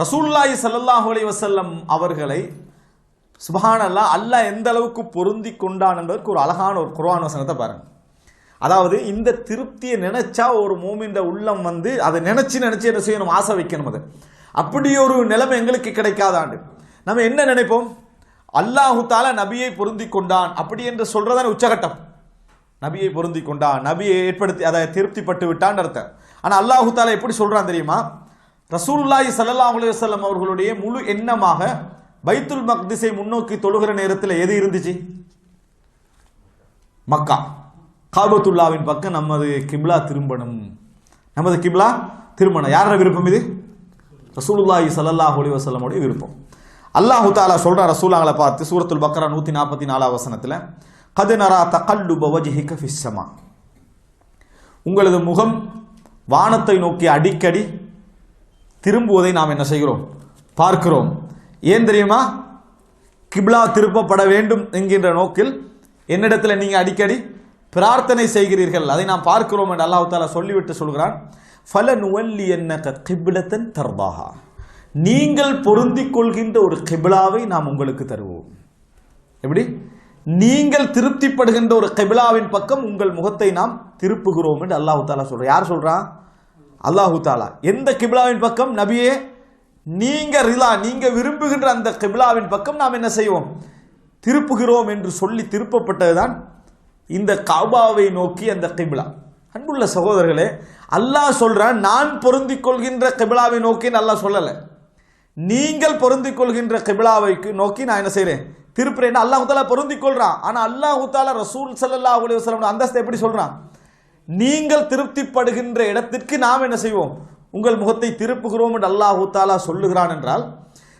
ரசூல்லாய் சல்லாஹூ அலி வசல்லம் அவர்களை சுபஹானல்லா அல்லாஹ் எந்த அளவுக்கு பொருந்தி கொண்டான் என்பதற்கு ஒரு அழகான ஒரு குர்ஆன் வசனத்தை பாருங்க. அதாவது இந்த திருப்தியை நினைச்சா ஒரு மூமின்ற உள்ளம் வந்து அதை நினைச்சு நினைச்சு என்ன செய்யணும்? ஆசை வைக்கணும் அது. அப்படி ஒரு நிலைமை எங்களுக்கு கிடைக்காதாண்டு. நம்ம என்ன நினைப்போம்? அல்லாஹு தாலா நபியை பொருந்தி கொண்டான். அப்படி என்று சொல்றதான உச்சகட்டம். நபியை பொருந்தி கொண்டான். நபியை ஏற்படுத்தி அதை திருப்திப்பட்டு விட்டான் அர்த்தம். ஆனால் அல்லாஹு தாலா எப்படி சொல்றான் தெரியுமா? ரசூலுல்லாஹி சல்லா அலுவலம் அவர்களுடைய முழு எண்ணமாக பைத்துல் மக்திஸை முன்னோக்கி தொழுகிற நேரத்தில் எது இருந்துச்சு? மக்கா. காபத்துல்லாவின் பக்கம் நமது கிம்லா திரும்பணும். நமது கிம்லா திரும்பணும். யாரோட விருப்பம் இது? ரசூலுல்லாஹி ஸல்லல்லாஹு அலைஹி உடைய விருப்பம். அல்லாஹு தாலா சொல்ற ரசூலாங்களை பார்த்து சூரத்துல் பக்ரா நூத்தி நாற்பத்தி நாலாம் வசனத்துல கது நரா தகல்லுப வஜ்ஹிக உங்களது முகம் வானத்தை நோக்கி அடிக்கடி திரும்புவதை நாம் என்ன செய்கிறோம்? பார்க்கிறோம். ஏன் தெரியுமா? கிப்லா திருப்பப்பட வேண்டும் என்கின்ற நோக்கில் என்னிடத்தில் நீங்கள் அடிக்கடி பிரார்த்தனை செய்கிறீர்கள். அதை நாம் பார்க்கிறோம் என்று அல்லாஹு தாலா சொல்லிவிட்டு சொல்கிறான். ஃபல நுவல்லி என்ன கிபிலத்தன் தர்பாகா நீங்கள் பொருந்தி கொள்கின்ற ஒரு கிபிலாவை நாம் உங்களுக்கு தருவோம். எப்படி? நீங்கள் திருப்திப்படுகின்ற ஒரு கபிலாவின் பக்கம் உங்கள் முகத்தை நாம் திருப்புகிறோம் என்று அல்லாஹு தாலா சொல்றான். யார் சொல்கிறான் அல்லாஹு தாலா எந்த கிபிலாவின் பக்கம் நபியே நீங்க ரிலா நீங்க விரும்புகின்ற அந்த கிபிலாவின் பக்கம் நாம் என்ன செய்வோம்? திருப்புகிறோம் என்று சொல்லி திருப்பப்பட்டதுதான் இந்த கபாவை நோக்கி அந்த கிபிலா. அன்புள்ள சகோதரர்களே அல்லாஹ் சொல்றான் நான் பொருந்திக் கொள்கின்ற கிபிலாவை நோக்கி நல்லா சொல்லலை. நீங்கள் பொருந்திக் கொள்கின்ற கிபிலாவைக்கு நோக்கி நான் என்ன செய்கிறேன் திருப்புறேன். அல்லாஹு தாலா பொருந்திக் கொள்றான். ஆனால் அல்லாஹு தாலா ரசூல் ஸல்லல்லாஹு அலைஹி வஸல்லம் அந்தஸ்தை எப்படி சொல்றான்? நீங்கள் திருப்திப்படுகின்ற இடத்திற்கு நாம் என்ன செய்வோம்? உங்கள் முகத்தை திருப்புகிறோம் என்று அல்லாஹு தாலா சொல்லுகிறான் என்றால்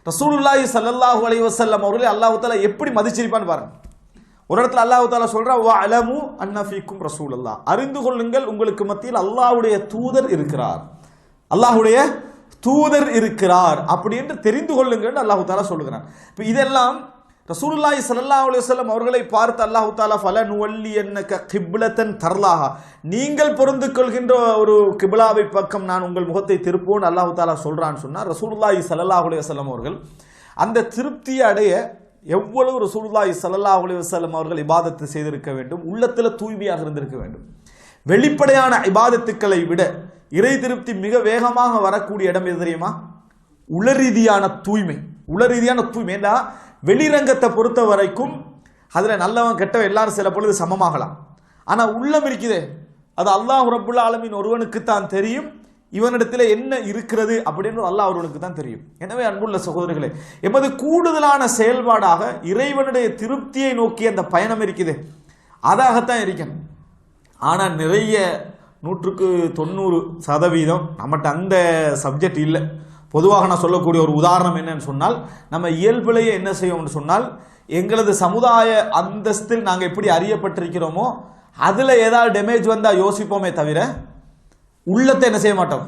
ரசூலுல்லாஹி ஸல்லல்லாஹு அலி வசல்லம் அவர்களை அல்லாஹு தாலா எப்படி மதிச்சிருப்பான்னு பாருங்க. ஒரு இடத்துல அல்லாஹு தாலா சொல்றான் வா அலமு ரசூல் அல்லாஹ் அறிந்து கொள்ளுங்கள் உங்களுக்கு மத்தியில் அல்லாஹுடைய தூதர் இருக்கிறார். அல்லாஹுடைய தூதர் இருக்கிறார். அப்படி என்று தெரிந்து கொள்ளுங்கள் அல்லாஹு தாலா சொல்லுகிறான். இப்போ இதெல்லாம் ரசூலுல்லாய் சல்லா அலுவலம் அவர்களை பார்த்து அல்லாஹு தாலா ஃபல நுவல்லி என்ன கிப்லத்தன் தர்லாஹா நீங்கள் பொருந்து கொள்கின்ற ஒரு கிபிலாவை பக்கம் நான் உங்கள் முகத்தை திருப்போன்னு அல்லாஹு தாலா சொல்கிறான்னு சொன்னால் ரசூலுல்லாய் ஸல்லல்லாஹு அலுவலம் அவர்கள் அந்த திருப்தியை அடைய எவ்வளவு ரசூலுல்லாய் சல்லல்லா அலுவலம் அவர்கள் இபாதத்தை செய்திருக்க வேண்டும் உள்ளத்தில் தூய்மையாக இருந்திருக்க வேண்டும். வெளிப்படையான இபாதத்துக்களை விட இறை திருப்தி மிக வேகமாக வரக்கூடிய இடம் எது தெரியுமா? உளரீதியான தூய்மை. உளரீதியான தூய்மை. ஏன்னா வெளிரங்கத்தை பொறுத்த வரைக்கும் அதில் நல்லவன் கெட்டவன் எல்லாரும் சில பொழுது சமமாகலாம். ஆனால் உள்ளம் இருக்குதே அது அல்லாஹ் ரபுல்லா ஆலமின் ஒருவனுக்கு தான் தெரியும். இவனிடத்தில் என்ன இருக்கிறது அப்படின்னு அல்லாஹ் ஒருவனுக்கு தான் தெரியும். எனவே அன்புள்ள சகோதரிகளே எமது கூடுதலான செயல்பாடாக இறைவனுடைய திருப்தியை நோக்கி அந்த பயணம் இருக்குது. அதாகத்தான் இருக்கணும். ஆனால் நிறைய நூற்றுக்கு தொண்ணூறு சதவீதம் நம்மகிட்ட அந்த சப்ஜெக்ட் இல்லை. பொதுவாக நான் சொல்லக்கூடிய ஒரு உதாரணம் என்னன்னு சொன்னால் நம்ம இயல்பிலேயே என்ன செய்வோம்னு சொன்னால் எங்களது சமுதாய அந்தஸ்தில் நாங்கள் எப்படி அறியப்பட்டிருக்கிறோமோ அதில் ஏதாவது டேமேஜ் வந்தால் யோசிப்போமே தவிர உள்ளத்தை என்ன செய்ய மாட்டோம்?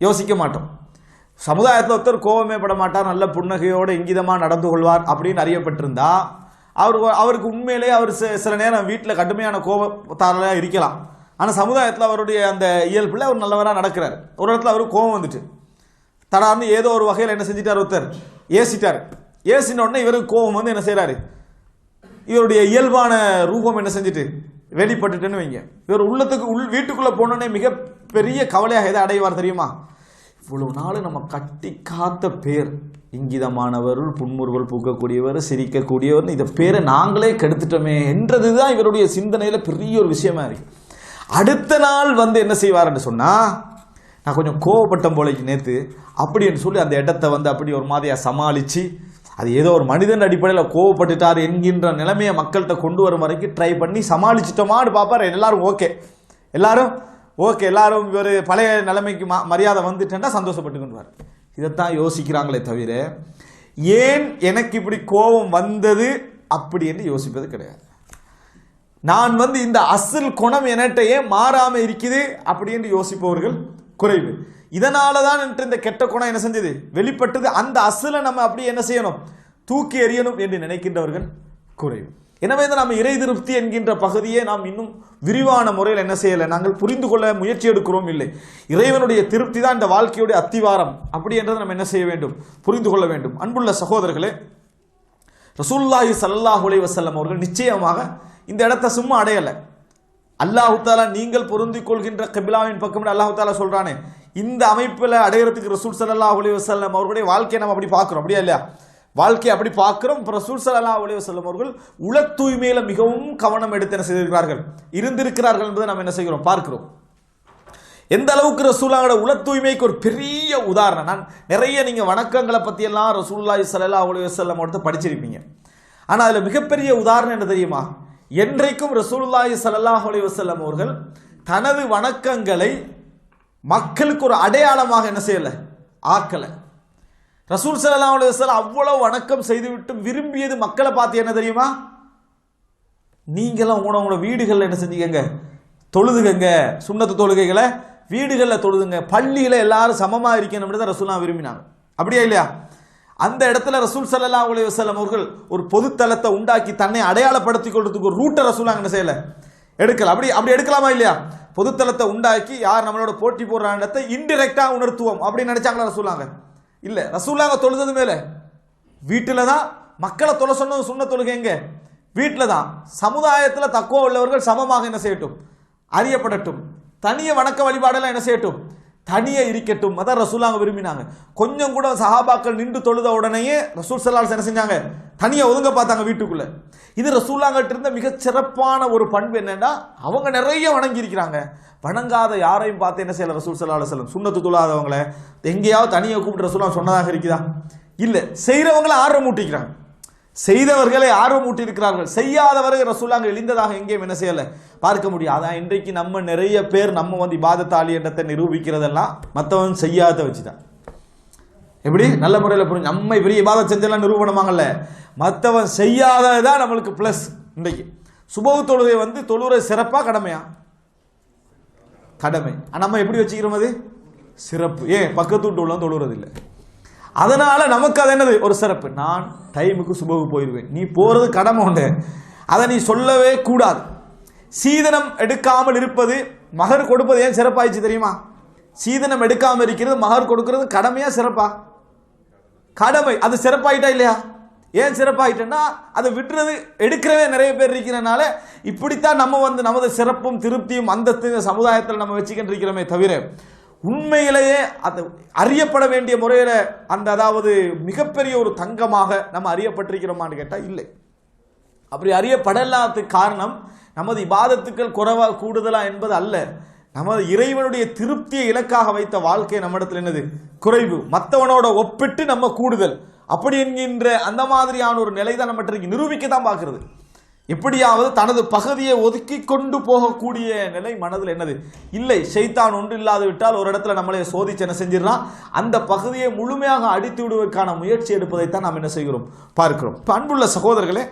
யோசிக்க மாட்டோம். சமுதாயத்தில் ஒருத்தர் கோபமே பட மாட்டார் நல்ல புன்னகையோடு இங்கிதமாக நடந்து கொள்வார் அப்படின்னு அறியப்பட்டிருந்தா அவர் அவருக்கு உண்மையிலேயே அவர் சில நேரம் வீட்டில் கடுமையான கோபத்தாரெல்லாம் இருக்கலாம். ஆனால் சமுதாயத்தில் அவருடைய அந்த இயல்பில் அவர் நல்லவராக நடக்கிறார். ஒரு இடத்துல அவருக்கு கோபம் வந்துட்டு. தடார்னு ஏதோ ஒரு வகையில் என்ன செஞ்சிட்டார் ஒருத்தர். ஏசிட்டார். ஏசின உடனே இவருக்கு கோபம் வந்து என்ன செய்கிறாரு இவருடைய இயல்பான ரூபம் என்ன செஞ்சுட்டு வெளிப்பட்டுட்டுன்னு வைங்க. இவர் உள்ளத்துக்கு உள் வீட்டுக்குள்ளே போனோடனே மிகப்பெரிய கவலையாக எதை அடைவார் தெரியுமா? இவ்வளவு நாள் நம்ம கட்டி காத்த பேர். இங்கிதமானவர் புன்முறுவல் பூக்கக்கூடியவர் சிரிக்கக்கூடியவர் இந்த பேரை நாங்களே கெடுத்துட்டோமே என்றது தான் இவருடைய சிந்தனையில் பெரிய ஒரு விஷயமா இருக்கு. அடுத்த நாள் வந்து என்ன செய்வாருன்னு சொன்னால் நான் கொஞ்சம் கோவப்பட்டம் போல நேற்று அப்படின்னு சொல்லி அந்த இடத்த வந்து அப்படி ஒரு மாதிரியாக சமாளித்து அது ஏதோ ஒரு மனிதன் அடிப்படையில் கோவப்பட்டுட்டார் என்கின்ற நிலைமையை மக்கள்கிட்ட கொண்டு வரும் வரைக்கும் ட்ரை பண்ணி சமாளிச்சிட்டோமான்னு பார்ப்பார். எல்லாரும் ஓகே எல்லாரும் ஓகே எல்லாரும் ஒரு பழைய நிலைமைக்கு ம மரியாதை வந்துட்டேன்னா சந்தோஷப்பட்டுக்கொண்டுவார் இதைத்தான் யோசிக்கிறாங்களே தவிர ஏன் எனக்கு இப்படி கோபம் வந்தது அப்படி என்று யோசிப்பது கிடையாது. நான் வந்து இந்த அசல் குணம் எனட்டையே மாறாமல் இருக்குது அப்படி என்று யோசிப்பவர்கள் குறைவு. இதனால தான் என்று இந்த கெட்ட குணம் என்ன செஞ்சது? வெளிப்பட்டது. அந்த அசலை நம்ம அப்படி என்ன செய்யணும்? தூக்கி எறியணும் என்று நினைக்கின்றவர்கள் குறைவு. எனவே இந்த நாம் இறை திருப்தி என்கின்ற பகுதியை நாம் இன்னும் விரிவான முறையில் என்ன செய்யலை? நாங்கள் புரிந்து கொள்ள முயற்சி எடுக்கிறோம் இல்லை. இறைவனுடைய திருப்தி தான் இந்த வாழ்க்கையுடைய அத்திவாரம். அப்படி என்றதை நம்ம என்ன செய்ய வேண்டும்? புரிந்து கொள்ள வேண்டும். அன்புள்ள சகோதரர்களே ரசூல்லாஹி சல்லாஹ் உலைவசல்லம் அவர்கள் நிச்சயமாக இந்த இடத்த சும்மா அடையலை. அல்லாஹு தாலா நீங்கள் பொருந்திக் கொள்கின்ற கபிலாவின் பக்கம் அல்லாஹு தாலா சொல்றானே. இந்த அமைப்பில் அடையிறதுக்கு ரசூல் சல்லா அலி வசல்லம் அவர்களுடைய வாழ்க்கையை நம்ம அப்படி பார்க்குறோம். அப்படியா இல்லையா? வாழ்க்கையை அப்படி பார்க்குறோம். ரசூல் சல்லா அலி வசல்லம் அவர்கள் உள தூய்மையில் மிகவும் கவனம் எடுத்து என்ன செய்திருக்கிறார்கள்? இருந்திருக்கிறார்கள் என்பதை நம்ம என்ன செய்கிறோம்? பார்க்கிறோம். எந்த அளவுக்கு ரசூலாவோட உல தூய்மைக்கு ஒரு பெரிய உதாரணம். நான் நிறைய நீங்கள் வணக்கங்களை பற்றியெல்லாம் ரசூல்லா சல்லா அலி வசல்லம் அவர்கிட்ட படிச்சிருப்பீங்க. ஆனால் அதில் மிகப்பெரிய உதாரணம் என்ன தெரியுமா? என்றைக்கும் ரசூலுல்லாஹி சல்லாஹ் அலைஹி வஸல்லம் அவர்கள் தனது வணக்கங்களை மக்களுக்கு ஒரு அடையாளமாக என்ன செய்யலை? ஆக்கலை. ரசூல் சல்லா அலைஹி வஸல்லம் அவ்வளவு வணக்கம் செய்துவிட்டு விரும்பியது மக்களை பார்த்து என்ன தெரியுமா? நீங்களாம் உங்களோட உங்களோட வீடுகளில் என்ன செஞ்சீங்க தொழுதுகங்க சுண்ணத்து தொழுகைகளை வீடுகளில் தொழுதுங்க. பள்ளியில் எல்லாரும் சமமாக இருக்கணும் தான் ரசூலாம் விரும்பினாங்க. அப்படியா இல்லையா? அந்த இடத்துல ரசூல் சல்லா அலி வசலம் அவர்கள் ஒரு பொதுத்தலத்தை உண்டாக்கி தன்னை அடையாளப்படுத்திக் கொள்றதுக்கு ஒரு ரூட்டை ரசூலாங்க என்ன செய்யல? எடுக்கல. அப்படி அப்படி எடுக்கலாமா இல்லையா? பொதுத்தலத்தை உண்டாக்கி யார் நம்மளோட போட்டி போடுற இடத்தை இன்டெரக்டாக உணர்த்துவோம். அப்படின்னு நினைச்சாங்களா ரசூலாங்க இல்லை. ரசூலாங்க தொழுதது மேலே. வீட்டில் தான் மக்களை தொலை சொன்னது சொன்ன தொழுகை எங்கே? வீட்டில் தான். சமுதாயத்தில் தக்குவ உள்ளவர்கள் சமமாக என்ன செய்யட்டும்? அறியப்படட்டும். தனிய வணக்க வழிபாடெல்லாம் என்ன செய்யட்டும்? தனியே இருக்கட்டும். அதான் ரசூலாங்க விரும்பினாங்க. கொஞ்சம் கூட சஹாபாக்கள் நின்று தொழுத உடனேயே ரசூல் சல்லாஸ் என்ன செஞ்சாங்க? தனியா ஒதுங்க பார்த்தாங்க வீட்டுக்குள்ள. இது ரசூலாங்கிட்ட இருந்த மிகச் சிறப்பான ஒரு பண்பு என்னன்னா அவங்க நிறைய வணங்கியிருக்கிறாங்க வணங்காத யாரையும் பார்த்து என்ன செய்யல ரசூல் சல்லா அலுவலம் சுண்ணத்து தொழாதவங்கள. எங்கேயாவது தனியாக கூப்பிட்டு ரசூலா சொன்னதாக இருக்குதா? இல்லை செய்கிறவங்கள ஆர்வம் ஊட்டிக்கிறாங்க செய்தவர்களை ஆர்வமூட்டி இருக்கிறார்கள் செய்யாதவர்கள் ரசூலாங்க எழுந்ததாக எங்கேயும் என்ன செய்யலை? பார்க்க முடியும். அதான் இன்றைக்கு நம்ம நிறைய பேர் நம்ம வந்து இபாதத்தாளி என்றத்தை நிரூபிக்கிறதெல்லாம் மற்றவன் செய்யாத வச்சுதான். எப்படி? நல்ல முறையில் புரிஞ்சு. நம்ம பெரிய இபாதம் செஞ்செல்லாம் நிரூபணமாங்கல்ல மற்றவன் செய்யாததான் நம்மளுக்கு ப்ளஸ் இன்றைக்கு. சுபவு தொழுகை வந்து தொழுகிற சிறப்பாக கடமையா? கடமை. நம்ம எப்படி வச்சுக்கிறோம் அது? சிறப்பு. ஏன்? பக்கத்து வீட்டு உள்ளவன் தொழுகிறது இல்லை அதனால நமக்கு அது என்னது? ஒரு சிறப்பு. நான் டைமுக்கு சுபகு போயிடுவேன். நீ போகிறது கடமை உண்டு. அதை நீ சொல்லவே கூடாது. சீதனம் எடுக்காமல் இருப்பது மகர் கொடுப்பது ஏன் சிறப்பாயிடுச்சு தெரியுமா? சீதனம் எடுக்காமல் இருக்கிறது மகர் கொடுக்கிறது கடமையா சிறப்பா? கடமை. அது சிறப்பாயிட்டா இல்லையா? ஏன் சிறப்பாயிட்டேன்னா அதை விட்டுறது எடுக்கிறவே நிறைய பேர் இருக்கிறனால இப்படித்தான் நம்ம வந்து நமது சிறப்பும் திருப்தியும் அந்தஸ்து சமுதாயத்தில் நம்ம வச்சுக்கிட்டு இருக்கிறோமே தவிர உண்மையிலேயே அது அறியப்பட வேண்டிய முறையில் அந்த அதாவது மிகப்பெரிய ஒரு தங்கமாக நம்ம அறியப்பட்டிருக்கிறோமான்னு கேட்டால் இல்லை. அப்படி அறியப்படலாததுக்கு காரணம் நமது இபாதத்துக்கள் குறைவா கூடுதலா என்பது அல்ல. நமது இறைவனுடைய திருப்தியை இலக்காக வைத்த வாழ்க்கை நம்மிடத்தில் என்னது? குறைவு. மற்றவனோட ஒப்பிட்டு நம்ம கூடுதல். அப்படி என்கின்ற அந்த மாதிரியான ஒரு நிலை தான் நம்மகிட்ட நிரூபிக்க தான் பார்க்குறது. எப்படியாவது தனது பகுதியை ஒதுக்கி கொண்டு போகக்கூடிய நிலை மனதில் என்னது? இல்லை ஷைத்தான் ஒன்று இல்லாது விட்டால் ஒரு இடத்துல நம்மளை சோதிச்சு என்ன செஞ்சிடலாம்? அந்த பகுதியை முழுமையாக அடித்து விடுவதற்கான முயற்சி எடுப்பதைத்தான் நாம் என்ன செய்கிறோம்? பார்க்கிறோம். இப்போ அன்புள்ள சகோதரர்களே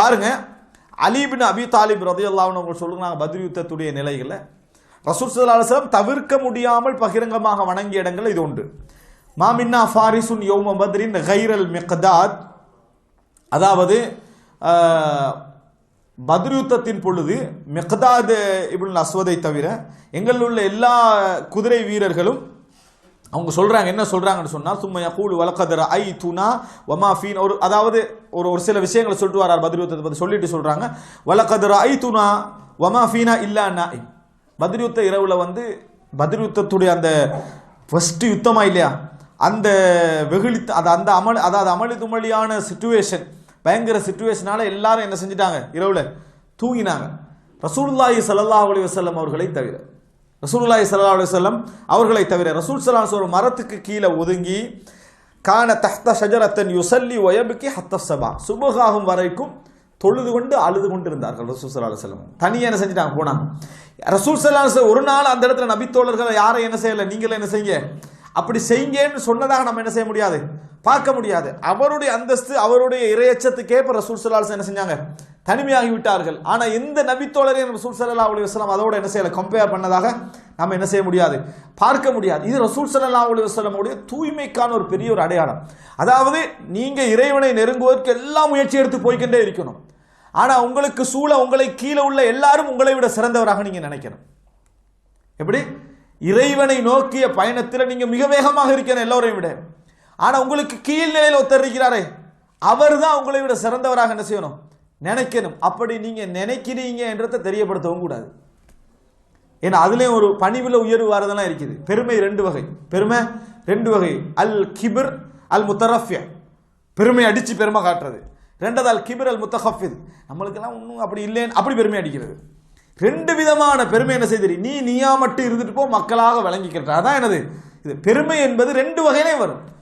பாருங்க அலிபின் அபி தாலிப் ரதையல்லான்னு அவங்க சொல்லுங்க பத்ரி யுத்தத்துடைய நிலைகளை ரசூல் ஸல்லல்லாஹு தவிர்க்க முடியாமல் பகிரங்கமாக வணங்கிய இடங்கள் இது உண்டு. மாமின்னா ஃபாரிசுன் யோம பத்ரின் ஹைரல் மிக்தாத். அதாவது ஆஹ், யுத்தத்தின் பொழுது மிக்தாத் இப்னு அஸ்வதை தவிர எங்களில் உள்ள எல்லா குதிரை வீரர்களும் அவங்க சொல்கிறாங்க என்ன சொல்கிறாங்கன்னு சொன்னால் சும்மா கூழ் வலக்கதர ஐ துனா வமா ஃபீன். ஒரு அதாவது ஒரு ஒரு சில விஷயங்களை சொல்லிட்டு வரார் பத்ரியுத்தத்தை பற்றி சொல்லிட்டு சொல்கிறாங்க வலக்கதர ஐ துனா வமா ஃபீனா இல்லா நாய் பத்ர் வந்து பத்ரியுத்தத்துடைய அந்த ஃபஸ்ட்டு யுத்தமாக இல்லையா? அந்த வெகுளி அது அந்த அமல் அதாவது அமளி துமளியான சுச்சுவேஷன் பயங்கர சுச்சுவேஷனால எல்லாரும் என்ன செஞ்சிட்டாங்க? இரவுல தூங்கினாங்க. ரசூலுல்லாஹி சல்லா அலி வசல்லம் அவர்களை தவிர ரசூலுல்லாஹி சல்லா அலி வல்லம் அவர்களை தவிர ரசூல் சலாம் ஒரு மரத்துக்கு கீழே ஒதுங்கி காண தஹ்த ஷஜரத்தன் யுசல்லி ஒயபுக்கி ஹத்த சபா சுபகாகும் வரைக்கும் தொழுது கொண்டு அழுது கொண்டு இருந்தார்கள் ரசூல் சல்லா செல்லம் தனியாக என்ன செஞ்சிட்டாங்க? போனாங்க ரசூல் சல்லா ஒரு நாள் அந்த இடத்துல நபித்தோழர்களை யாரை என்ன செய்யலை? நீங்களே என்ன செய்யுங்க? அப்படி செய்யுங்கன்னு சொன்னதாக நம்ம என்ன செய்ய முடியாது? பார்க்க முடியாது. அவருடைய அந்தஸ்து அவருடைய இரையச்சத்துக்கேற்ப ரசூல் ஸல்லல்லாஹு என்ன செஞ்சாங்க? தனிமையாகி விட்டார்கள். ஆனால் எந்த நபித்தோழரையும் ரசூல் சல்லா அலி வஸ்லாம் அதோட என்ன செய்யலை? கம்பேர் பண்ணதாக நம்ம என்ன செய்ய முடியாது. பார்க்க முடியாது. இது ரசூல் சல்லா அலி வஸ்லமுடைய தூய்மைக்கான ஒரு பெரிய ஒரு அடையாளம். அதாவது நீங்கள் இறைவனை நெருங்குவதற்கு எல்லா முயற்சி எடுத்து போய்கின்றே இருக்கணும். ஆனால் உங்களுக்கு சூழ உங்களை கீழே உள்ள எல்லாரும் உங்களை விட சிறந்தவராக நீங்கள் நினைக்கணும். எப்படி? இறைவனை நோக்கிய பயணத்தில் நீங்கள் மிக வேகமாக இருக்கணும் எல்லோரையும் விட. ஆனா உங்களுக்கு கீழ் நிலையில் ஒருத்தர் இருக்கிறாரே அவர் தான் உங்களை விட சிறந்தவராக என்ன செய்யணும்? நினைக்கணும். அப்படி நீங்க நினைக்கிறீங்க என்றதை தெரியப்படுத்தவும் கூடாது. ஏன்னா அதுலேயும் ஒரு பணிவில் உயர்வு வரதெல்லாம் இருக்குது. பெருமை ரெண்டு வகை. பெருமை ரெண்டு வகை. அல் கிபிர் அல் முத்தரஃபிய. பெருமை அடிச்சு பெருமை காட்டுறது. ரெண்டாவது அல் கிபிர் அல் முத்தஹஃபித் நம்மளுக்கெல்லாம் ஒன்றும் அப்படி இல்லைன்னு அப்படி பெருமை அடிக்கிறது. ரெண்டு விதமான பெருமை என்ன செய்து நீ நீயா மட்டும் இருந்துட்டு போ மக்களாக விளங்கிக்கிறது அதான் என்னது? இது பெருமை என்பது ரெண்டு வகையிலையும் வரும்.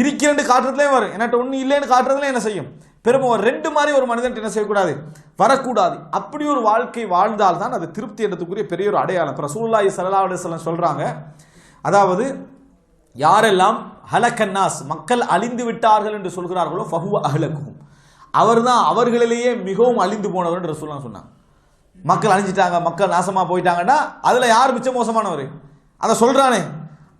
இருக்கிறேன்னு காட்டுறதுலேயும் வரும். என்கிட்ட ஒன்றும் இல்லைன்னு காட்டுறதுல என்ன செய்யும்? பெருமை ஒரு ரெண்டு மாதிரி ஒரு மனிதன் என்ன செய்யக்கூடாது? வரக்கூடாது. அப்படி ஒரு வாழ்க்கை வாழ்ந்தால் தான் அது திருப்தி என்றதுக்குரிய பெரிய ஒரு அடையாளம். இப்போ ரசூலுல்லாஹி ஸல்லல்லாஹு சொல்கிறாங்க அதாவது யாரெல்லாம் ஹலக்கன்னாஸ் மக்கள் அழிந்து விட்டார்கள் என்று சொல்கிறார்களோ ஃபஹுவ அவர் தான் அவர்களிலேயே மிகவும் அழிந்து போனவர் என்று ரசூலுல்லாஹ் சொன்னாங்க. மக்கள் அழிஞ்சிட்டாங்க மக்கள் நாசமாக போயிட்டாங்கன்னா அதில் யார் மிச்ச மோசமானவர்? அதை சொல்கிறானே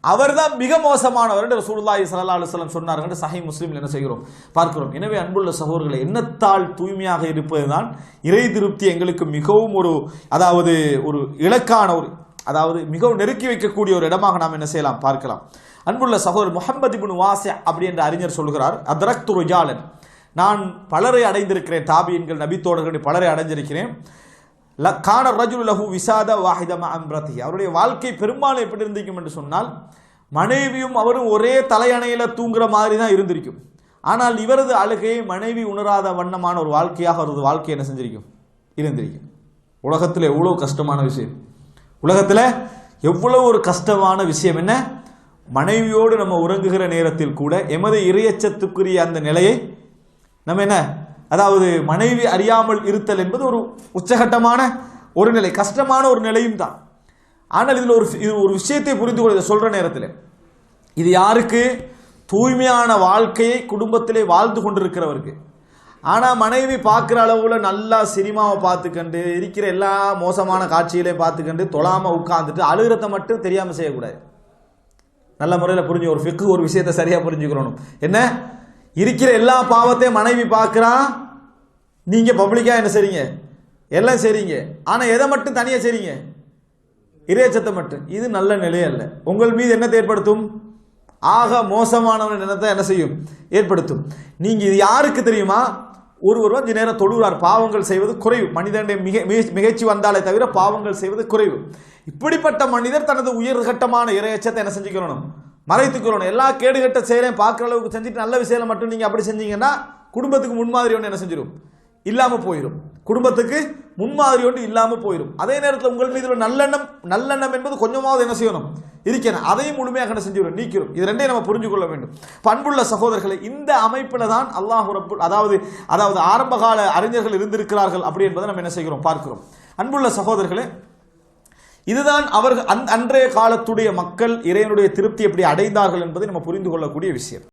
அவர்தான் மிக மோசமானவர் என்று ரசூலுல்லாஹி சல்லா அலுவலம் சொன்னார்கள் என்று சஹி முஸ்லீம் என்ன செய்கிறோம்? பார்க்கிறோம். எனவே அன்புள்ள சகோதரர்களை எண்ணத்தால் தூய்மையாக இருப்பதுதான் இறை திருப்தி எங்களுக்கு மிகவும் ஒரு அதாவது ஒரு இலக்கான ஒரு அதாவது மிகவும் நெருக்கி வைக்கக்கூடிய ஒரு இடமாக நாம் என்ன செய்யலாம்? பார்க்கலாம். அன்புள்ள சகோதரர் முகமது பின் வாசி அப்படி என்ற அறிஞர் சொல்கிறார் அதரக்து துருஜாலன் நான் பலரை அடைந்திருக்கிறேன் தாபியன்கள் நபித்தோடர்கள் பலரை அடைஞ்சிருக்கிறேன் கான ரஜுல் லஹு விசாத வாஹிதம் அம்ரதி. அவருடைய வாழ்க்கை பெரும்பாலும் எப்படி இருந்திருக்கும் என்று சொன்னால் மனைவியும் அவரும் ஒரே தலையணையில் தூங்குற மாதிரி தான் இருந்திருக்கும். ஆனால் இவரது அழுகையை மனைவி உணராத வண்ணமான ஒரு வாழ்க்கையாக அவரது வாழ்க்கை என்ன செஞ்சிருக்கும்? இருந்திருக்கும். உலகத்தில் எவ்வளோ கஷ்டமான விஷயம். உலகத்தில் எவ்வளவு ஒரு கஷ்டமான விஷயம் என்ன? மனைவியோடு நம்ம உறங்குகிற நேரத்தில் கூட எமது இறையச்சத்துக்குரிய அந்த நிலையை நம்ம என்ன? அதாவது மனைவி அறியாமல் இருத்தல் என்பது ஒரு உச்சகட்டமான ஒரு நிலை கஷ்டமான ஒரு நிலையும் தான். ஆனால் இதில் ஒரு இது ஒரு விஷயத்தை புரிந்து கொள்ள இதை சொல்கிற நேரத்தில். இது யாருக்கு? தூய்மையான வாழ்க்கையை குடும்பத்திலே வாழ்ந்து கொண்டிருக்கிறவருக்கு. ஆனால் மனைவி பார்க்குற அளவில் நல்லா சினிமாவை பார்த்துக்கண்டு இருக்கிற எல்லா மோசமான காட்சிகளையும் பார்த்துக்கண்டு தொழாமல் உட்காந்துட்டு அழுகிறத மட்டும் தெரியாமல் செய்யக்கூடாது. நல்ல முறையில் புரிஞ்சு ஒரு ஃபிக்கு ஒரு விஷயத்தை சரியாக புரிஞ்சுக்கணும். என்ன? இருக்கிற எல்லா பாவத்தையும் மனைவி பார்க்குறான் நீங்கள் பப்ளிக்காக என்ன செய்றீங்க? எல்லாம் செய்றீங்க. ஆனால் எதை மட்டும் தனியாக செய்றீங்க? இறையச்சத்தை மட்டும். இது நல்ல நிலையே அல்ல. உங்கள் மீது என்னத்தை ஏற்படுத்தும்? ஆக மோசமானவன் என்னத்தை என்ன செய்யும்? ஏற்படுத்தும். நீங்கள் இது யாருக்கு தெரியுமா? ஒரு ஒரு கொஞ்ச நேரம் தொழுகிறார். பாவங்கள் செய்வது குறைவு. மனிதனுடைய மிக மிக- வந்தாலே தவிர பாவங்கள் செய்வது குறைவு. இப்படிப்பட்ட மனிதர் தனது உயர்கட்டமான இறையச்சத்தை என்ன செஞ்சுக்கணும்? மறைத்துக்கிறணும் எல்லா கேடுகட்ட செயலையும் பார்க்குற அளவுக்கு செஞ்சுட்டு நல்ல விஷயம் மட்டும் நீங்கள் அப்படி செஞ்சீங்கன்னா குடும்பத்துக்கு முன்மாதிரி ஒன்று என்ன செஞ்சிடும் இல்லாமல் போயிடும் குடும்பத்துக்கு முன்மாதிரி ஒன்று இல்லாமல் போயிடும் அதே நேரத்தில் உங்கள் மீது உள்ள நல்லெண்ணம் நல்லெண்ணம் என்பது கொஞ்சமாவது என்ன செய்யணும்? இருக்கணும். அதையும் முழுமையாக என்ன செஞ்சுவிடும் நீக்கிறோம் இது ரெண்டையும் நம்ம புரிஞ்சு கொள்ள வேண்டும். பண்புள்ள சகோதரர்களை இந்த அமைப்பில் தான் அல்லாஹ் ரப்பு அதாவது அதாவது ஆரம்பகால அறிஞர்கள் இருந்திருக்கிறார்கள் அப்படி என்பதை நம்ம என்ன செய்கிறோம்? பார்க்கிறோம். அன்புள்ள சகோதரர்களே இதுதான் அவர்கள் அன்- அன்றைய காலத்துடைய மக்கள் இறைவனுடைய திருப்தி எப்படி அடைந்தார்கள் என்பதை நம்ம புரிந்து கொள்ளக்கூடிய விஷயம்.